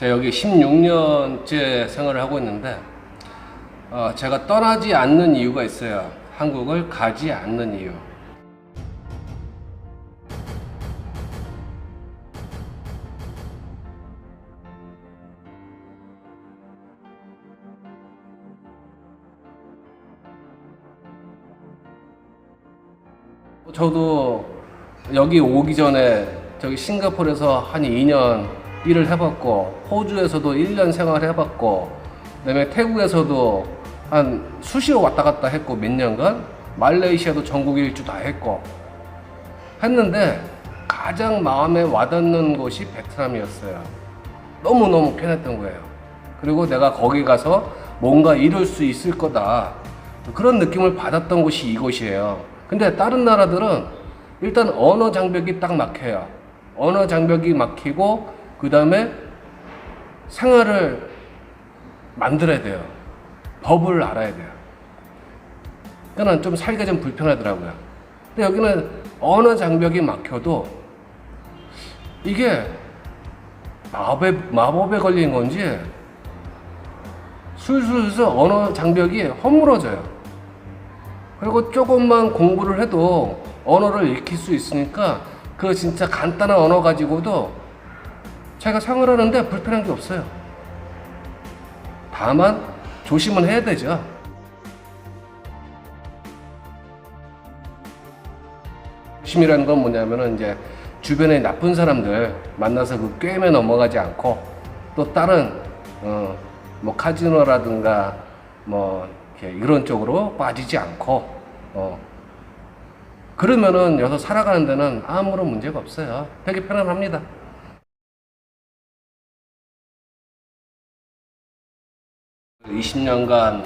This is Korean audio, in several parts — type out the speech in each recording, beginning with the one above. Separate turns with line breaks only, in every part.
제가 여기 16년째 생활을 하고 있는데 어, 제가 떠나지 않는 이유가 있어요. 한국을 가지 않는 이유. 저도 여기 오기 전에 저기 싱가포르에서 한 2년 일을 해봤고 호주에서도 1년 생활 해봤고 그다음에 태국에서도 한 수시로 왔다 갔다 했고 몇 년간 말레이시아도 전국 일주 다 했고 했는데 가장 마음에 와닿는 곳이 베트남이었어요. 너무너무 편했던 거예요. 그리고 내가 거기 가서 뭔가 이룰 수 있을 거다. 그런 느낌을 받았던 곳이 이곳이에요. 근데 다른 나라들은 일단 언어 장벽이 딱 막혀요. 언어 장벽이 막히고, 그 다음에 생활을 만들어야 돼요. 법을 알아야 돼요. 그러니까 좀 살기가 좀 불편하더라고요. 근데 여기는 언어 장벽이 막혀도 이게 마법에, 마법에 걸린 건지 술술술 언어 장벽이 허물어져요. 그리고 조금만 공부를 해도 언어를 익힐 수 있으니까 그 진짜 간단한 언어 가지고도 자기가 생활하는데 불편한 게 없어요. 다만 조심은 해야 되죠. 조심이라는 건 뭐냐면은 이제 주변에 나쁜 사람들 만나서 그 꿰매 넘어가지 않고 또 다른 어, 뭐 카지노라든가 뭐 이런 쪽으로 빠지지 않고 어, 그러면은 여기서 살아가는 데는 아무런 문제가 없어요. 되게 편안합니다. 이십 년간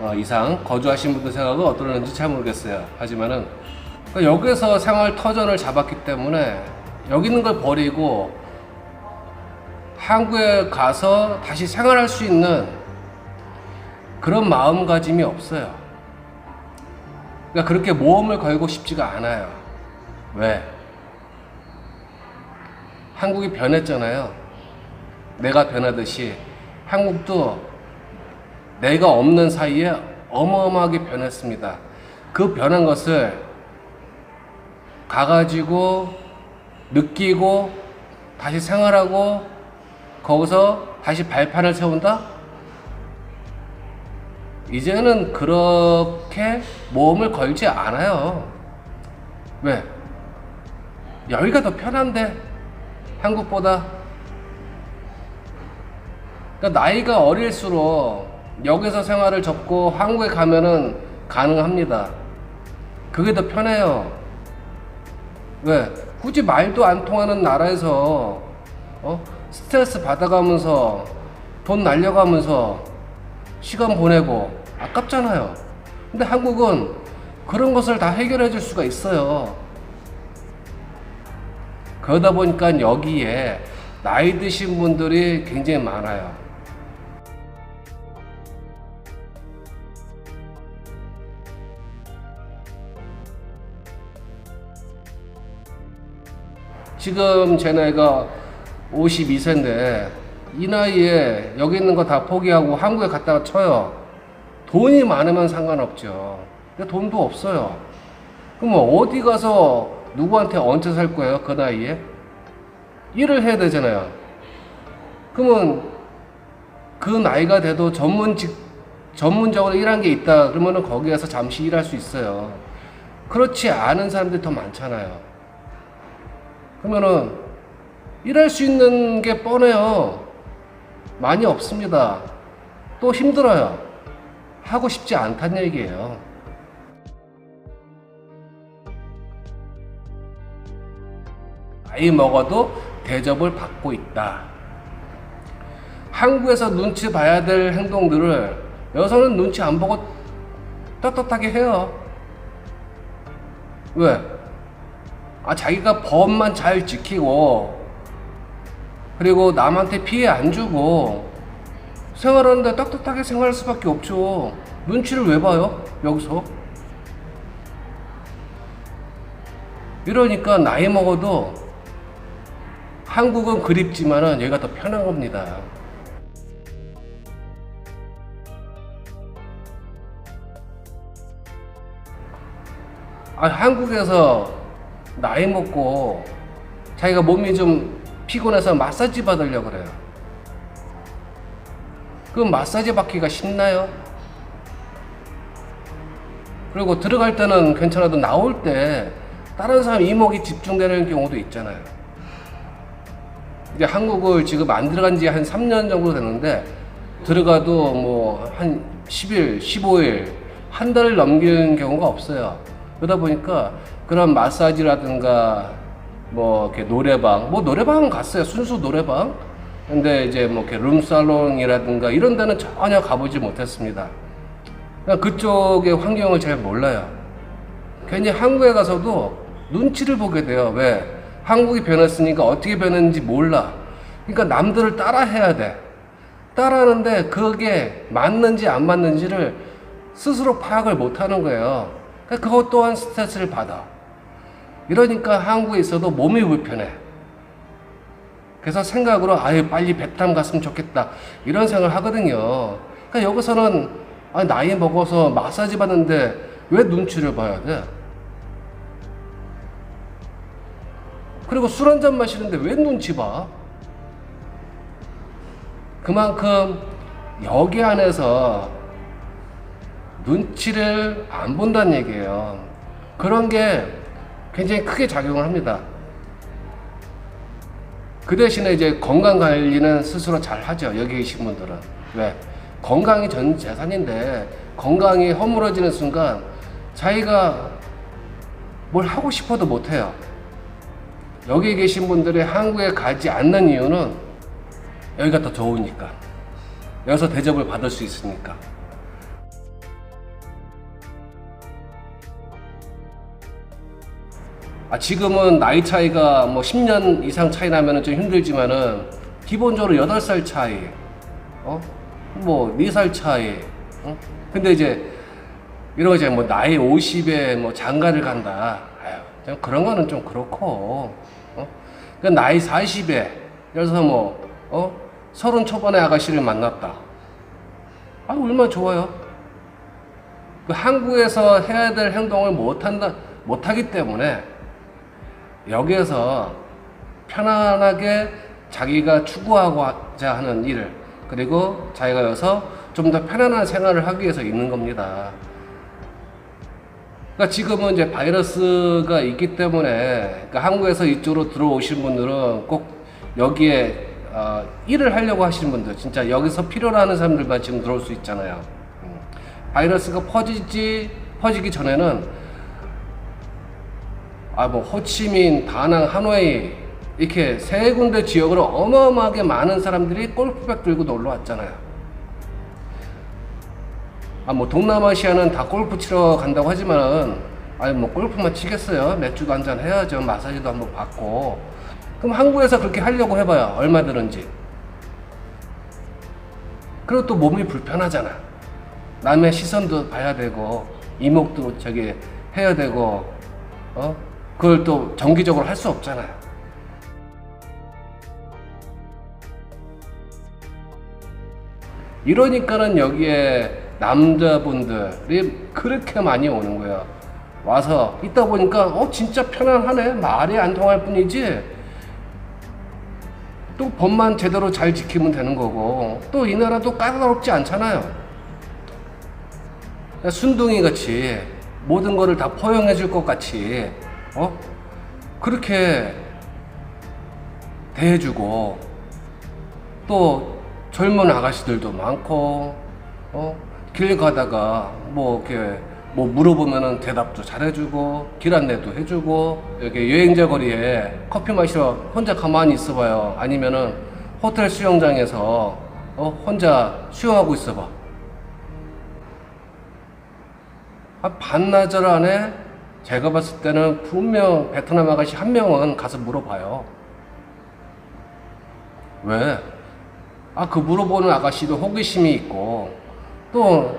어, 이상 거주하신 분들 생각은 어떠는지 잘 모르겠어요. 하지만은 그러니까 여기서 생활 터전을 잡았기 때문에 여기 있는 걸 버리고 한국에 가서 다시 생활할 수 있는 그런 마음가짐이 없어요. 그러니까 그렇게 모험을 걸고 싶지가 않아요. 왜? 한국이 변했잖아요. 내가 변하듯이 한국도 내가 없는 사이에 어마어마하게 변했습니다. 그 변한 것을 가가지고 느끼고 다시 생활하고 거기서 다시 발판을 세운다? 이제는 그렇게 모험을 걸지 않아요. 왜? 여기가 더 편한데 한국보다. 그러니까 나이가 어릴수록 여기서 생활을 접고 한국에 가면은 가능합니다. 그게 더 편해요. 왜? 굳이 말도 안 통하는 나라에서 어? 스트레스 받아가면서 돈 날려가면서 시간 보내고 아깝잖아요. 근데 한국은 그런 것을 다 해결해 줄 수가 있어요. 그러다 보니까 여기에 나이 드신 분들이 굉장히 많아요. 지금 제 나이가 52세인데 이 나이에 여기 있는 거 다 포기하고 한국에 갔다가 쳐요. 돈이 많으면 상관없죠. 근데 돈도 없어요. 그럼 어디 가서 누구한테 얹혀 살 거예요? 그 나이에? 일을 해야 되잖아요. 그러면 그 나이가 돼도 전문직, 전문적으로 일한 게 있다. 그러면은 거기 가서 잠시 일할 수 있어요. 그렇지 않은 사람들이 더 많잖아요. 그러면은 일할 수 있는 게 뻔해요. 많이 없습니다. 또 힘들어요. 하고 싶지 않다는 얘기예요. 나이 먹어도 대접을 받고 있다. 한국에서 눈치 봐야 될 행동들을 여기서는 눈치 안 보고 떳떳하게 해요. 왜? 아, 자기가 법만 잘 지키고, 그리고 남한테 피해 안 주고, 생활하는데 떳떳하게 생활할 수밖에 없죠. 눈치를 왜 봐요? 여기서? 이러니까 나이 먹어도 한국은 그립지만은 여기가 더 편한 겁니다. 아, 한국에서 나이 먹고 자기가 몸이 좀 피곤해서 마사지 받으려고 그래요. 그 마사지 받기가 쉽나요? 그리고 들어갈 때는 괜찮아도 나올 때 다른 사람 이목이 집중되는 경우도 있잖아요. 이제 한국을 지금 안 들어간 지 한 3년 정도 됐는데 들어가도 뭐 한 10일, 15일, 한 달을 넘기는 경우가 없어요. 그러다 보니까 그런 마사지라든가 뭐 이렇게 노래방, 뭐 노래방은 갔어요. 순수 노래방. 근데 이제 뭐 이렇게 룸살롱이라든가 이런 데는 전혀 가보지 못했습니다. 그냥 그쪽의 환경을 잘 몰라요. 괜히 한국에 가서도 눈치를 보게 돼요. 왜? 한국이 변했으니까 어떻게 변했는지 몰라. 그러니까 남들을 따라 해야 돼. 따라하는데 그게 맞는지 안 맞는지를 스스로 파악을 못 하는 거예요. 그것 또한 스트레스를 받아. 이러니까 한국에 있어도 몸이 불편해. 그래서 생각으로 아유 빨리 베트남 갔으면 좋겠다 이런 생각을 하거든요. 그러니까 여기서는 아, 나이 먹어서 마사지 받는데 왜 눈치를 봐야 돼? 그리고 술 한 잔 마시는데 왜 눈치 봐? 그만큼 여기 안에서 눈치를 안 본다는 얘기예요. 그런 게 굉장히 크게 작용을 합니다. 그 대신에 이제 건강 관리는 스스로 잘 하죠. 여기 계신 분들은. 왜? 건강이 전 재산인데 건강이 허물어지는 순간 자기가 뭘 하고 싶어도 못 해요. 여기 계신 분들이 한국에 가지 않는 이유는 여기가 더 좋으니까. 여기서 대접을 받을 수 있으니까. 아, 지금은 나이 차이가 뭐 10년 이상 차이 나면 좀 힘들지만은 기본적으로 8살 차이, 어? 뭐 4살 차이, 어? 근데 이제 이런 거 이제 뭐 나이 50에 뭐 장가를 간다. 아유, 좀 그런 거는 좀 그렇고, 어? 그 나이 40에, 예를 들어서 뭐, 어? 서른 초반의 아가씨를 만났다. 아, 얼마나 좋아요. 그 한국에서 해야 될 행동을 못 한다, 못 하기 때문에 여기에서 편안하게 자기가 추구하고자 하는 일을 그리고 자기가 여기서 좀 더 편안한 생활을 하기 위해서 있는 겁니다. 그러니까 지금은 이제 바이러스가 있기 때문에 그러니까 한국에서 이쪽으로 들어오신 분들은 꼭 여기에 어, 일을 하려고 하시는 분들 진짜 여기서 필요로 하는 사람들만 지금 들어올 수 있잖아요. 음. 바이러스가 퍼지지 퍼지기 전에는 아 뭐 호치민, 다낭, 하노이 이렇게 세 군데 지역으로 어마어마하게 많은 사람들이 골프백 들고 놀러 왔잖아요. 아 뭐 동남아시아는 다 골프 치러 간다고 하지만은 아니 뭐 골프만 치겠어요. 맥주도 한잔 해야죠. 마사지도 한번 받고. 그럼 한국에서 그렇게 하려고 해봐요. 얼마 드는지. 그리고 또 몸이 불편하잖아. 남의 시선도 봐야 되고 이목도 저기 해야 되고 어 그걸 또 정기적으로 할 수 없잖아요. 이러니까는 여기에 남자분들이 그렇게 많이 오는 거예요. 와서 있다 보니까 어 진짜 편안하네 말이 안 통할 뿐이지 또 법만 제대로 잘 지키면 되는 거고 또 이 나라도 까다롭지 않잖아요. 순둥이 같이 모든 거를 다 포용해 줄 것 같이 어 그렇게 대해주고 또 젊은 아가씨들도 많고 어? 길 가다가 뭐 이렇게 뭐 물어보면은 대답도 잘해주고 길 안내도 해주고 이렇게 여행자 거리에 커피 마시러 혼자 가만히 있어봐요 아니면은 호텔 수영장에서 어? 혼자 수영하고 있어봐 아, 반나절 안에 제가 봤을 때는 분명 베트남 아가씨 한 명은 가서 물어봐요 왜? 아, 그 물어보는 아가씨도 호기심이 있고, 또,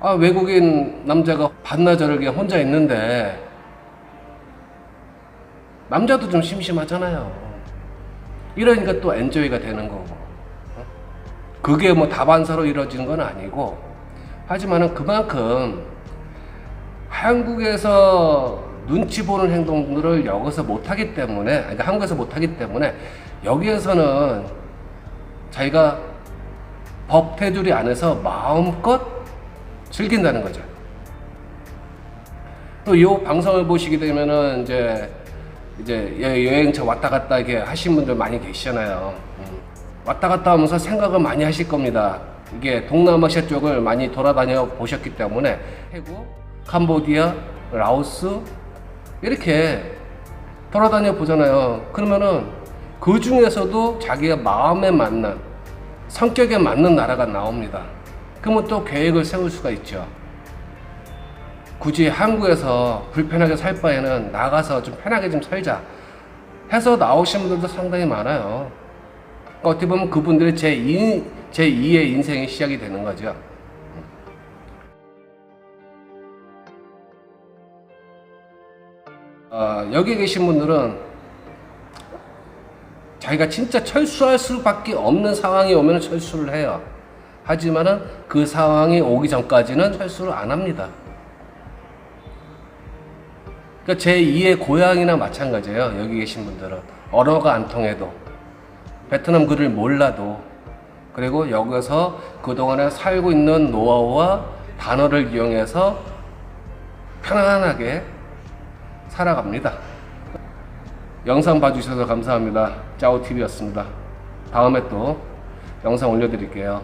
아, 외국인 남자가 반나절을 그냥 혼자 있는데, 남자도 좀 심심하잖아요. 이러니까 또 엔조이가 되는 거고. 어? 그게 뭐 다반사로 이루어지는 건 아니고 하지만은 그만큼 한국에서 눈치 보는 행동들을 여기서 못하기 때문에 그러니까 한국에서 못하기 때문에 여기에서는 자기가 법 테두리 안에서 마음껏 즐긴다는 거죠. 또 이 방송을 보시게 되면은 이제 이제 여- 여행차 왔다 갔다 이렇게 하신 분들 많이 계시잖아요. 음. 왔다 갔다 하면서 생각을 많이 하실 겁니다. 이게 동남아시아 쪽을 많이 돌아다녀 보셨기 때문에 태국, 캄보디아, 라오스 이렇게 돌아다녀 보잖아요. 그러면은 그 중에서도 자기가 마음에 맞는 성격에 맞는 나라가 나옵니다. 그러면 또 계획을 세울 수가 있죠. 굳이 한국에서 불편하게 살 바에는 나가서 좀 편하게 좀 살자 해서 나오신 분들도 상당히 많아요. 어떻게 보면 그분들의 제2, 제2의 인생이 시작이 되는 거죠. 어, 여기 계신 분들은 자기가 진짜 철수할 수밖에 없는 상황이 오면 철수를 해요. 하지만은 그 상황이 오기 전까지는 철수를 안 합니다. 그러니까 제 2의 고향이나 마찬가지예요. 여기 계신 분들은 언어가 안 통해도 베트남 글을 몰라도 그리고 여기서 그동안에 살고 있는 노하우와 단어를 이용해서 편안하게 살아갑니다. 영상 봐주셔서 감사합니다. 짜오TV였습니다. 다음에 또 영상 올려드릴게요.